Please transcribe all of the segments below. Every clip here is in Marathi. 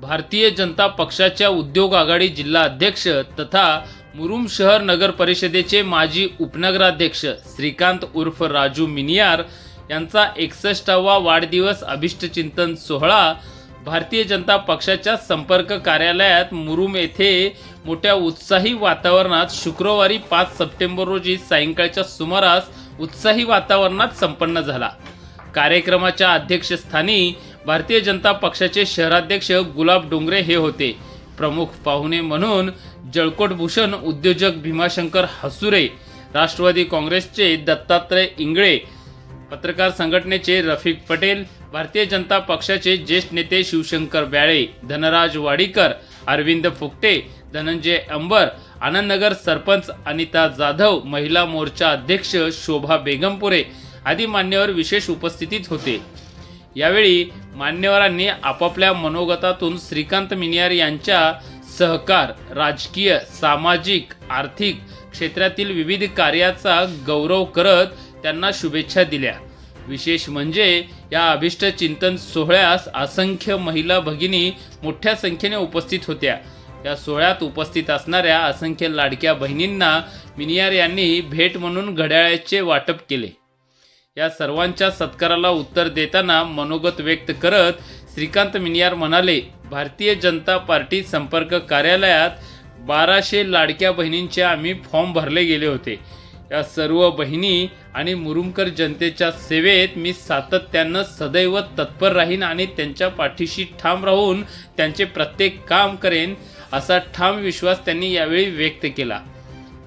भारतीय जनता पक्षाच्या उद्योग आघाडी जिल्हा अध्यक्ष तथा मुरुम शहर नगर परिषदेचे माजी उपनगराध्यक्ष श्रीकांत उर्फ राजू मिनियार यांचा एकसष्टावा वाढदिवस अभिष्टचिंतन सोहळा भारतीय जनता पक्षाच्या संपर्क कार्यालयात मुरुम येथे मोठ्या उत्साही वातावरणात शुक्रवारी पाच सप्टेंबर रोजी सायंकाळच्या सुमारास उत्साही वातावरणात संपन्न झाला. कार्यक्रमाच्या अध्यक्षस्थानी भारतीय जनता पक्षाचे शहराध्यक्ष गुलाब डोंगरे हे होते. प्रमुख पाहुणे म्हणून जळकोट भूषण उद्योजक भीमाशंकर हसुरे राष्ट्रवादी काँग्रेसचे दत्तात्रय इंगळे पत्रकार संघटनेचे रफिक पटेल भारतीय जनता पक्षाचे ज्येष्ठ नेते शिवशंकर ब्याळे धनराज वाडीकर अरविंद फुकटे धनंजय अंबर आनंदनगर सरपंच अनिता जाधव महिला मोर्चा अध्यक्ष शोभा बेगमपुरे आदी मान्यवर विशेष उपस्थितीत होते. यावेळी मान्यवरांनी आपापल्या मनोगतातून श्रीकांत मिनियार यांच्या सहकार राजकीय सामाजिक आर्थिक क्षेत्रातील विविध कार्याचा गौरव करत त्यांना शुभेच्छा दिल्या. विशेष म्हणजे या अभिष्ट चिंतन सोहळ्यास असंख्य महिला भगिनी मोठ्या संख्येने उपस्थित होत्या. या सोहळ्यात उपस्थित असणाऱ्या असंख्य लाडक्या बहिणींना मिनियार यांनी भेट म्हणून घड्याळाचे वाटप केले. या सर्वांच्या सत्काराला उत्तर देताना मनोगत व्यक्त करत श्रीकांत मिनियार म्हणाले भारतीय जनता पार्टी संपर्क कार्यालयात बाराशे लाडक्या बहिणींचे आम्ही फॉर्म भरले गेले होते. या सर्व बहिणी आणि मुरुमकर जनतेच्या सेवेत मी सातत्यानं सदैव तत्पर राहीन आणि त्यांच्या पाठीशी ठाम राहून त्यांचे प्रत्येक काम करेन असा ठाम विश्वास त्यांनी यावेळी व्यक्त केला.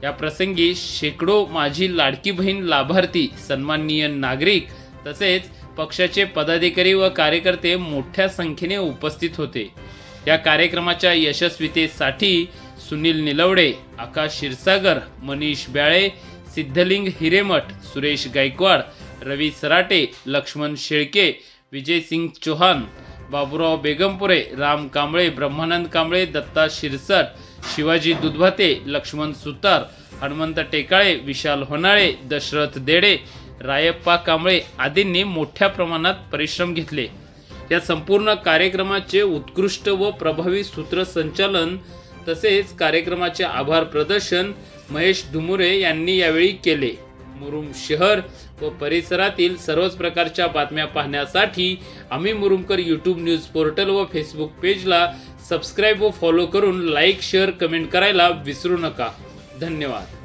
या प्रसंगी शेकडो माझी लाडकी बहीण लाभार्थी सन्माननीय नागरिक तसेच पक्षाचे पदाधिकारी व कार्यकर्ते मोठ्या संख्येने उपस्थित होते. या कार्यक्रमाच्या यशस्वीतेसाठी सुनील निलवडे आकाश क्षीरसागर मनीष ब्याळे सिद्धलिंग हिरेमठ सुरेश गायकवाड रवी सराटे लक्ष्मण शेळके विजयसिंग चौहान बाबुराव बेगमपुरे राम कांबळे ब्रह्मानंद कांबळे दत्ता शिरसट शिवाजी दुधभाते लक्ष्मण सुतार हनुमंत टेकाळे विशाल होनाळे दशरथ देडे रायप्पा कांबळे आदींनी मोठ्या प्रमाणात परिश्रम घेतले. या संपूर्ण कार्यक्रमाचे उत्कृष्ट व प्रभावी सूत्रसंचालन तसेच कार्यक्रमाचे आभार प्रदर्शन महेश धुमुरे यांनी यावेळी केले. मुरुम शहर व परिसरातील सर्वच प्रकारच्या बातम्या पाहण्यासाठी आम्ही मुरुमकर यूट्यूब न्यूज पोर्टल व फेसबुक पेजला सबस्क्राईब व फॉलो करून लाईक शेअर कमेंट करायला विसरू नका. धन्यवाद.